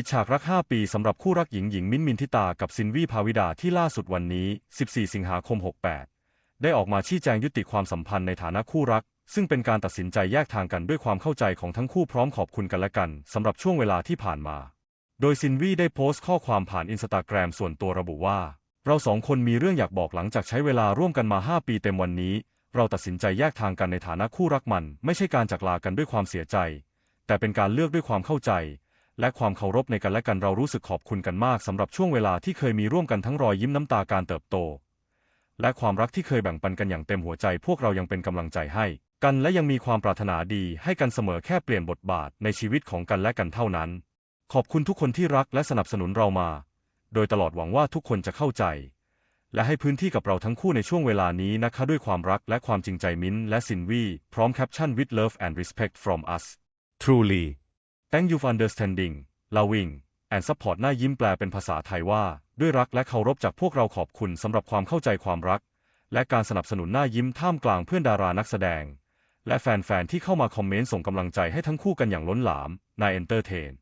ปิดฉากรัก 5 ปีสำหรับคู่รักหญิงหญิงมิ้นมินทิตากับซินวี่ภาวิดาที่ล่าสุดวันนี้ 14 สิงหาคม 68 ได้ออกมาชี้แจงยุติความสัมพันธ์ในฐานะคู่รัก ซึ่งเป็นการตัดสินใจแยกทางกันด้วยความเข้าใจของทั้งคู่พร้อมขอบคุณกันและกันสำหรับช่วงเวลาที่ผ่านมา โดยซินวี่ได้โพสต์ข้อความผ่านอินสตาแกรมส่วนตัวระบุว่า เราสองคนมีเรื่องอยากบอกหลังจากใช้เวลาร่วมกันมา 5 ปีเต็มวันนี้ เราตัดสินใจแยกทางกันในฐานะคู่รักมัน ไม่ใช่การจากลากันด้วยความเสียใจ แต่เป็นการเลือกด้วยความเข้าใจ และความเคารพในกันและกันเรารู้สึกขอบคุณกันมากสำหรับช่วงเวลาที่เคยมีร่วมกันทั้งรอยยิ้มน้ำตาการเติบโต และความรักที่เคยแบ่งปันกันอย่างเต็มหัวใจ พวกเรายังเป็นกำลังใจให้ กันและยังมีความปรารถนาดีให้กันเสมอแค่เปลี่ยนบทบาทในชีวิตของกันและกันเท่านั้น ขอบคุณทุกคนที่รักและสนับสนุนเรามา โดยตลอดหวังว่าทุกคนจะเข้าใจ และให้พื้นที่กับเราทั้งคู่ในช่วงเวลานี้นะคะ ด้วยความรักและความจริงใจมิ้นและซินวีพร้อมแคปชั่น with love and respect from us truly Thank you for understanding loving and support หน้ายิ้มแปลเป็นภาษาไทยว่า ด้วยรักและเคารพจากพวกเราขอบคุณสำหรับความเข้าใจความรัก และการสนับสนุนหน้ายิ้มท่ามกลางเพื่อนดารานักแสดง และแฟนๆที่เข้ามาคอมเมนต์ส่งกำลังใจให้ทั้งคู่กันอย่างล้นหลามนายเอนเตอร์เทน